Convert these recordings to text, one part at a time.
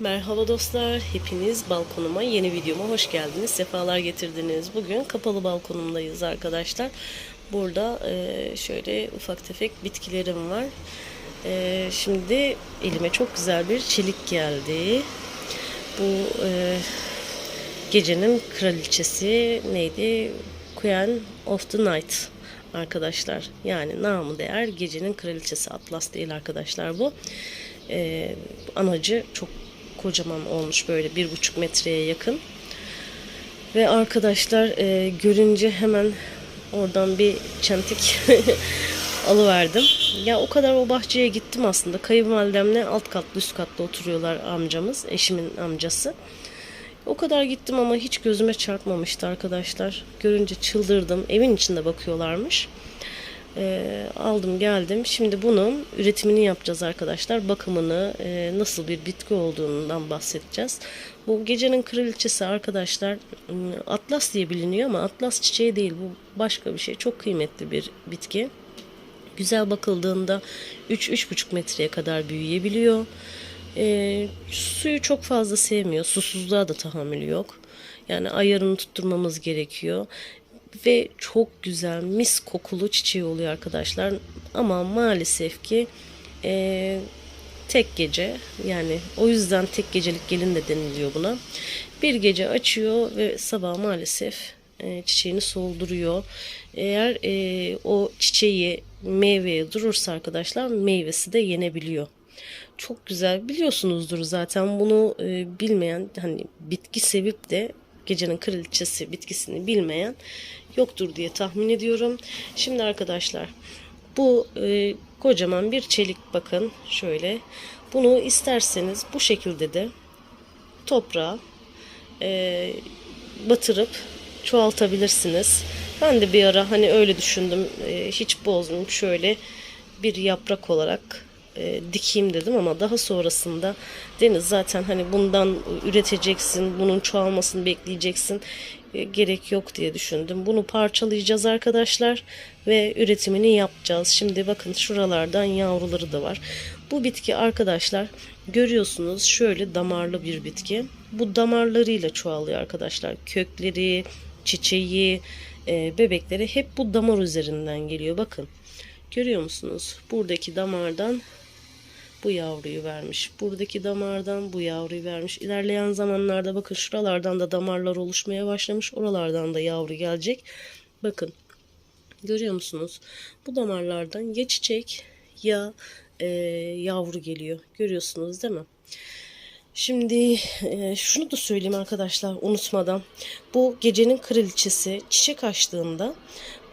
Merhaba dostlar, hepiniz balkonuma yeni videoma hoş geldiniz, sefalar getirdiniz. Bugün kapalı balkonumdayız arkadaşlar. Burada e, şöyle ufak tefek bitkilerim var. E, şimdi elime çok güzel bir çelik geldi. Bu e, gecenin kraliçesi neydi? Queen of the Night arkadaşlar. Yani namı değer gecenin kraliçesi Atlas değil arkadaşlar bu. Anacı çok kocaman olmuş böyle bir buçuk metreye yakın. Ve arkadaşlar e, görünce hemen oradan bir çentik alıverdim. Ya o kadar o bahçeye gittim aslında. Kayınvalidemle alt katlı üst katlı oturuyorlar amcamız, eşimin amcası. O kadar gittim ama hiç gözüme çarpmamıştı arkadaşlar. Görünce çıldırdım. Evin içinde bakıyorlarmış. Ee, aldım geldim. Şimdi bunun üretimini yapacağız arkadaşlar. Bakımını, e, nasıl bir bitki olduğundan bahsedeceğiz. Bu gecenin kraliçesi arkadaşlar atlas diye biliniyor ama atlas çiçeği değil. Bu başka bir şey. Çok kıymetli bir bitki. Güzel bakıldığında 3-3,5 metreye kadar büyüyebiliyor. Ee, suyu çok fazla sevmiyor. Susuzluğa da tahammülü yok. Yani ayarını tutturmamız gerekiyor. Ve çok güzel mis kokulu çiçeği oluyor arkadaşlar. Ama maalesef ki e, tek gece yani o yüzden tek gecelik gelin de deniliyor buna. Bir gece açıyor ve sabah maalesef e, çiçeğini solduruyor. Eğer e, o çiçeği meyveye durursa arkadaşlar meyvesi de yenebiliyor. Çok güzel biliyorsunuzdur zaten bunu e, bilmeyen hani bitki sevip de gecenin kraliçesi bitkisini bilmeyen yoktur diye tahmin ediyorum. Şimdi arkadaşlar bu e, kocaman bir çelik bakın şöyle. Bunu isterseniz bu şekilde de toprağa e, batırıp çoğaltabilirsiniz. Ben de bir ara hani öyle düşündüm. E, hiç bozmayayım şöyle bir yaprak olarak e, dikeyim dedim ama daha sonrasında Deniz zaten hani bundan üreteceksin, bunun çoğalmasını bekleyeceksin. E, gerek yok diye düşündüm. Bunu parçalayacağız arkadaşlar ve üretimini yapacağız. Şimdi bakın şuralardan yavruları da var. Bu bitki arkadaşlar görüyorsunuz şöyle damarlı bir bitki. Bu damarlarıyla çoğalıyor arkadaşlar. Kökleri, çiçeği, e, bebekleri hep bu damar üzerinden geliyor. Bakın görüyor musunuz? Buradaki damardan bu yavruyu vermiş. Buradaki damardan bu yavruyu vermiş. İlerleyen zamanlarda bakın şuralardan da damarlar oluşmaya başlamış. Oralardan da yavru gelecek. Bakın görüyor musunuz? Bu damarlardan ya çiçek ya e, yavru geliyor. Görüyorsunuz değil mi? Şimdi e, şunu da söyleyeyim arkadaşlar unutmadan. Bu gecenin kraliçesi çiçek açtığında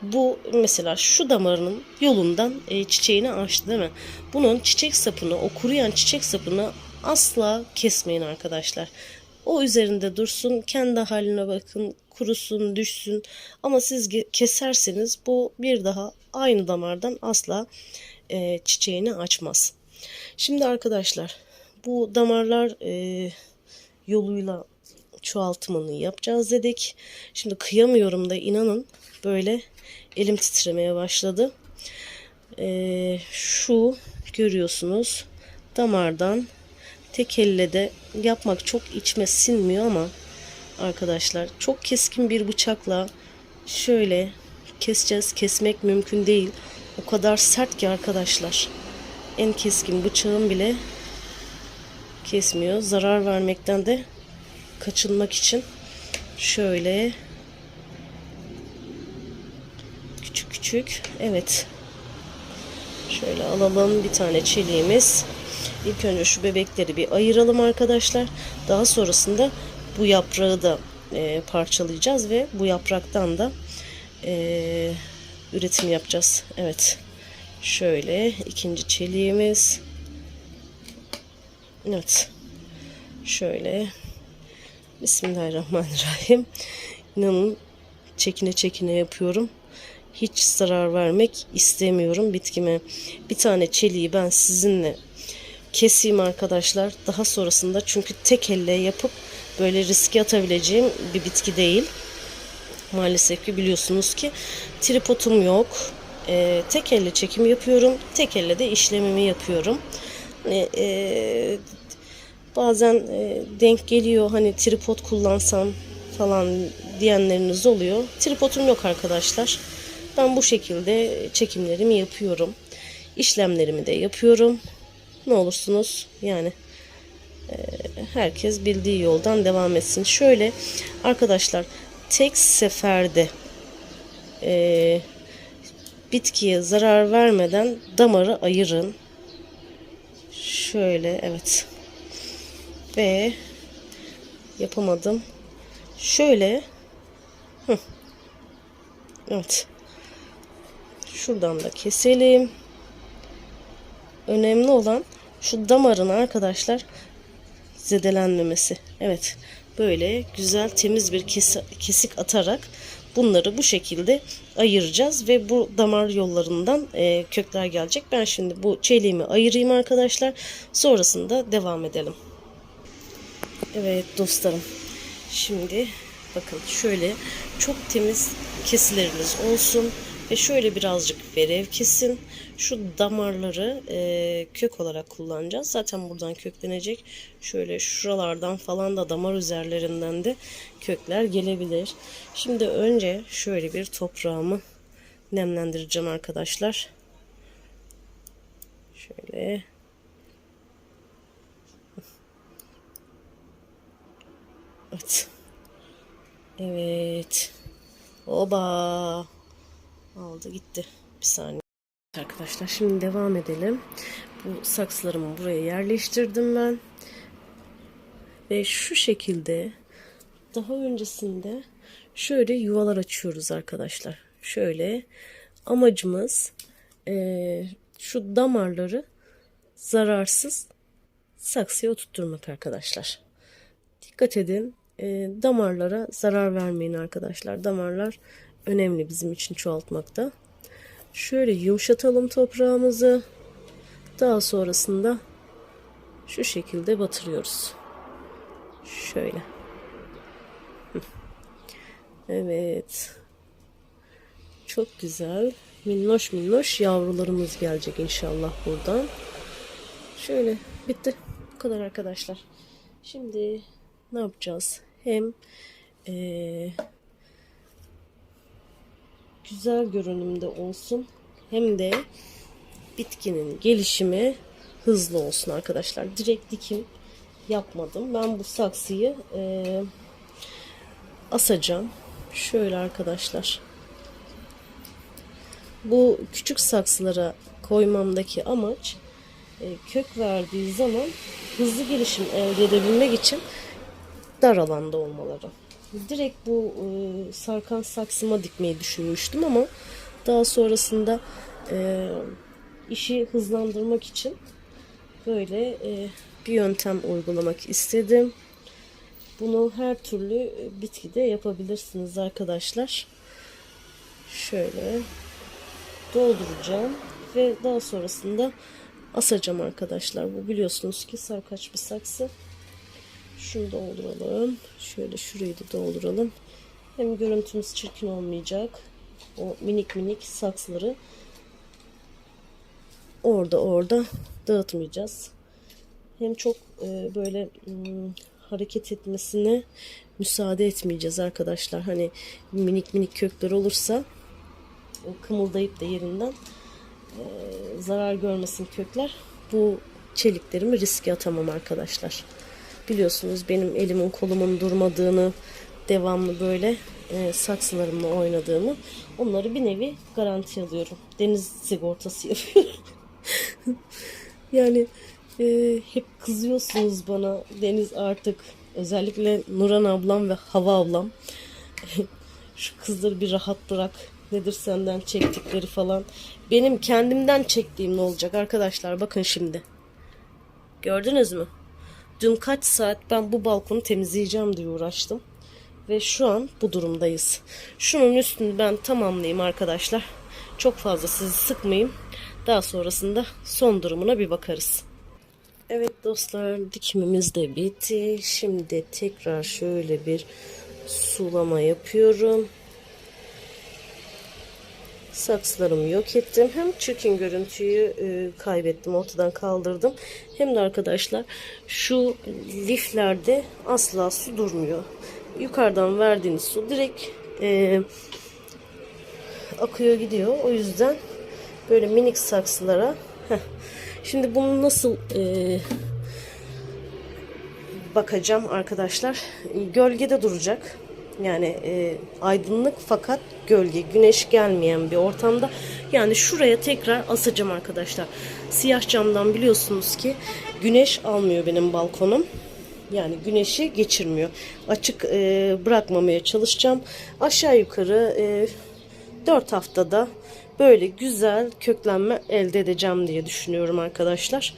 bu mesela şu damarının yolundan e, çiçeğini açtı değil mi? Bunun çiçek sapını, o kuruyan çiçek sapını asla kesmeyin arkadaşlar. O üzerinde dursun, kendi haline bakın, kurusun, düşsün. Ama siz keserseniz bu bir daha aynı damardan asla e, çiçeğini açmaz. Şimdi arkadaşlar bu damarlar e, yoluyla çoğaltımını yapacağız dedik. Şimdi kıyamıyorum da inanın böyle elim titremeye başladı. Ee, şu görüyorsunuz damardan tek elle de yapmak çok içime sinmiyor ama arkadaşlar çok keskin bir bıçakla şöyle keseceğiz. Kesmek mümkün değil. O kadar sert ki arkadaşlar. En keskin bıçağım bile kesmiyor. Zarar vermekten de kaçınmak için şöyle küçük. Evet. Şöyle alalım bir tane çeliğimiz. İlk önce şu bebekleri bir ayıralım arkadaşlar. Daha sonrasında bu yaprağı da e, parçalayacağız ve bu yapraktan da e, üretim yapacağız. Evet. Şöyle ikinci çeliğimiz. Evet. Şöyle. Bismillahirrahmanirrahim. İnanın çekine çekine yapıyorum hiç zarar vermek istemiyorum bitkime. Bir tane çeliği ben sizinle keseyim arkadaşlar. Daha sonrasında çünkü tek elle yapıp böyle riske atabileceğim bir bitki değil. Maalesef ki biliyorsunuz ki tripodum yok. Ee, tek elle çekim yapıyorum. Tek elle de işlemimi yapıyorum. Hani, e, Bazen e, denk geliyor hani tripod kullansam falan diyenleriniz oluyor. Tripodum yok arkadaşlar. Ben bu şekilde çekimlerimi yapıyorum. İşlemlerimi de yapıyorum. Ne olursunuz yani e, herkes bildiği yoldan devam etsin. Şöyle arkadaşlar tek seferde e, bitkiye zarar vermeden damarı ayırın. Şöyle evet. Ve yapamadım. Şöyle Hı. Evet. Şuradan da keselim. Önemli olan şu damarın arkadaşlar zedelenmemesi. Evet. Böyle güzel temiz bir kes- kesik atarak bunları bu şekilde ayıracağız ve bu damar yollarından e, kökler gelecek. Ben şimdi bu çeliğimi ayırayım arkadaşlar. Sonrasında devam edelim. Evet dostlarım. Şimdi bakın şöyle çok temiz kesileriniz olsun ve şöyle birazcık verev kesin. Şu damarları e, kök olarak kullanacağız. Zaten buradan köklenecek. Şöyle şuralardan falan da damar üzerlerinden de kökler gelebilir. Şimdi önce şöyle bir toprağımı nemlendireceğim arkadaşlar. Şöyle Evet. Evet. Oba. Aldı gitti. Bir saniye. Arkadaşlar şimdi devam edelim. Bu saksılarımı buraya yerleştirdim ben. Ve şu şekilde daha öncesinde şöyle yuvalar açıyoruz arkadaşlar. Şöyle amacımız eee, şu damarları zararsız saksıya oturtturmak arkadaşlar. Dikkat edin e, damarlara zarar vermeyin arkadaşlar. Damarlar önemli bizim için çoğaltmakta. Şöyle yumuşatalım toprağımızı. Daha sonrasında şu şekilde batırıyoruz. Şöyle. Evet. Çok güzel. Minnoş minnoş yavrularımız gelecek inşallah buradan. Şöyle bitti. Bu kadar arkadaşlar. Şimdi ne yapacağız? Hem eee, güzel görünümde olsun hem de bitkinin gelişimi hızlı olsun arkadaşlar. Direkt dikim yapmadım. Ben bu saksıyı eee, asacağım. Şöyle arkadaşlar. Bu küçük saksılara koymamdaki amaç e, kök verdiği zaman hızlı gelişim elde edebilmek için dar alanda olmaları. Direkt bu e, sarkan saksıma dikmeyi düşünmüştüm ama daha sonrasında e, işi hızlandırmak için böyle e, bir yöntem uygulamak istedim. Bunu her türlü e, bitkide yapabilirsiniz arkadaşlar. Şöyle dolduracağım ve daha sonrasında asacağım arkadaşlar. Bu biliyorsunuz ki sarkaç bir saksı. Şunu dolduralım. Şöyle şurayı da dolduralım. Hem görüntümüz çirkin olmayacak. O minik minik saksıları orada orada dağıtmayacağız. Hem çok e, böyle hmm, hareket etmesine müsaade etmeyeceğiz arkadaşlar. Hani minik minik kökler olursa kımıldayıp da yerinden e, zarar görmesin kökler. Bu çeliklerimi riske atamam arkadaşlar. Biliyorsunuz benim elimin kolumun durmadığını devamlı böyle e, saksılarımla oynadığımı. Onları bir nevi garanti alıyorum. Deniz sigortası yapıyorum. yani e, hep kızıyorsunuz bana. Deniz artık özellikle Nuran ablam ve Hava ablam şu kızları bir rahat bırak. Nedir senden çektikleri falan. Benim kendimden çektiğim ne olacak arkadaşlar? Bakın şimdi. Gördünüz mü dün kaç saat ben bu balkonu temizleyeceğim diye uğraştım. Ve şu an bu durumdayız. Şunun üstünü ben tamamlayayım arkadaşlar. Çok fazla sizi sıkmayayım. Daha sonrasında son durumuna bir bakarız. Evet dostlar dikimimiz de bitti. Şimdi tekrar şöyle bir sulama yapıyorum. Saksılarımı yok ettim. Hem çirkin görüntüyü e, kaybettim, ortadan kaldırdım. Hem de arkadaşlar şu liflerde asla su durmuyor. Yukarıdan verdiğiniz su direkt e, akıyor gidiyor. O yüzden böyle minik saksılara heh. Şimdi bunu nasıl e, bakacağım arkadaşlar. Gölgede duracak. Yani e, aydınlık fakat gölge, güneş gelmeyen bir ortamda. Yani şuraya tekrar asacağım arkadaşlar. Siyah camdan biliyorsunuz ki güneş almıyor benim balkonum. Yani güneşi geçirmiyor. Açık e, bırakmamaya çalışacağım. Aşağı yukarı e, 4 haftada böyle güzel köklenme elde edeceğim diye düşünüyorum arkadaşlar.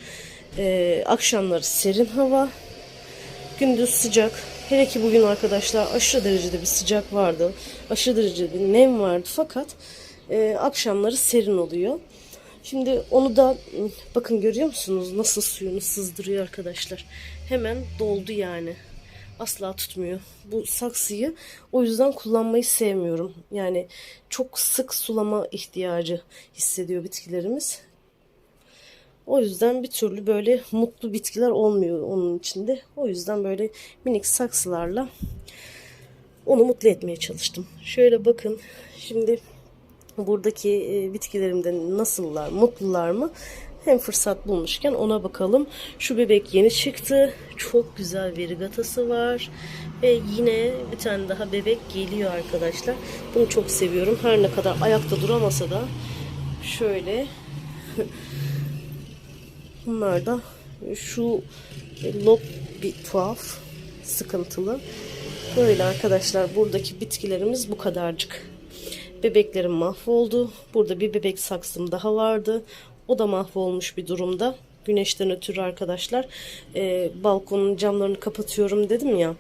E, akşamları serin hava, gündüz sıcak. Hele ki bugün arkadaşlar aşırı derecede bir sıcak vardı. Aşırı derecede bir nem vardı fakat e, akşamları serin oluyor. Şimdi onu da bakın görüyor musunuz nasıl suyunu sızdırıyor arkadaşlar. Hemen doldu yani. Asla tutmuyor. Bu saksıyı o yüzden kullanmayı sevmiyorum. Yani çok sık sulama ihtiyacı hissediyor bitkilerimiz. O yüzden bir türlü böyle mutlu bitkiler olmuyor onun içinde. O yüzden böyle minik saksılarla onu mutlu etmeye çalıştım. Şöyle bakın. Şimdi buradaki e, bitkilerimde nasıllar, mutlular mı? Hem fırsat bulmuşken ona bakalım. Şu bebek yeni çıktı. Çok güzel verigatası var. Ve yine bir tane daha bebek geliyor arkadaşlar. Bunu çok seviyorum. Her ne kadar ayakta duramasa da şöyle Bunlar da şu lob bir tuhaf, sıkıntılı. Böyle arkadaşlar buradaki bitkilerimiz bu kadarcık. Bebeklerim mahvoldu. Burada bir bebek saksım daha vardı. O da mahvolmuş bir durumda. Güneşten ötürü arkadaşlar. Ee, balkonun camlarını kapatıyorum dedim ya.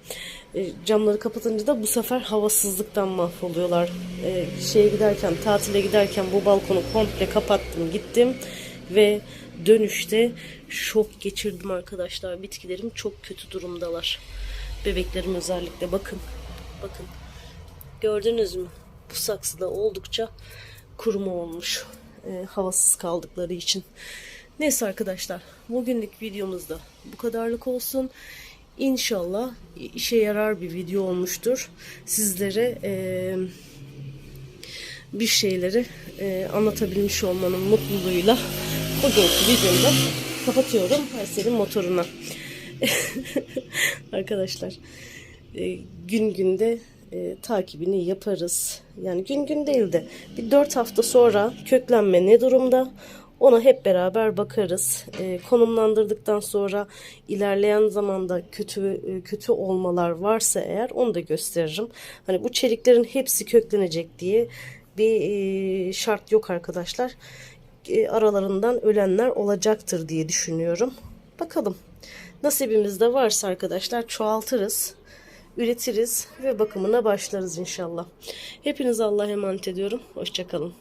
Ee, camları kapatınca da bu sefer havasızlıktan mahvoluyorlar. Ee, şeye giderken, tatile giderken bu balkonu komple kapattım, gittim ve dönüşte şok geçirdim arkadaşlar. Bitkilerim çok kötü durumdalar. Bebeklerim özellikle bakın. Bakın. Gördünüz mü? Bu saksıda oldukça kuruma olmuş. E, havasız kaldıkları için. Neyse arkadaşlar. Bugünlük videomuzda bu kadarlık olsun. İnşallah işe yarar bir video olmuştur. Sizlere eee bir şeyleri e, anlatabilmiş olmanın mutluluğuyla bugünkü videomu da kapatıyorum. Aysel'in motoruna. Arkadaşlar e, gün günde e, takibini yaparız. Yani gün gün değil de bir 4 hafta sonra köklenme ne durumda? Ona hep beraber bakarız. E, konumlandırdıktan sonra ilerleyen zamanda kötü e, kötü olmalar varsa eğer onu da gösteririm. Hani bu çeliklerin hepsi köklenecek diye bir e, şart yok arkadaşlar. E, aralarından ölenler olacaktır diye düşünüyorum. Bakalım. Nasibimizde varsa arkadaşlar çoğaltırız, üretiriz ve bakımına başlarız inşallah. Hepinize Allah'a emanet ediyorum. Hoşçakalın.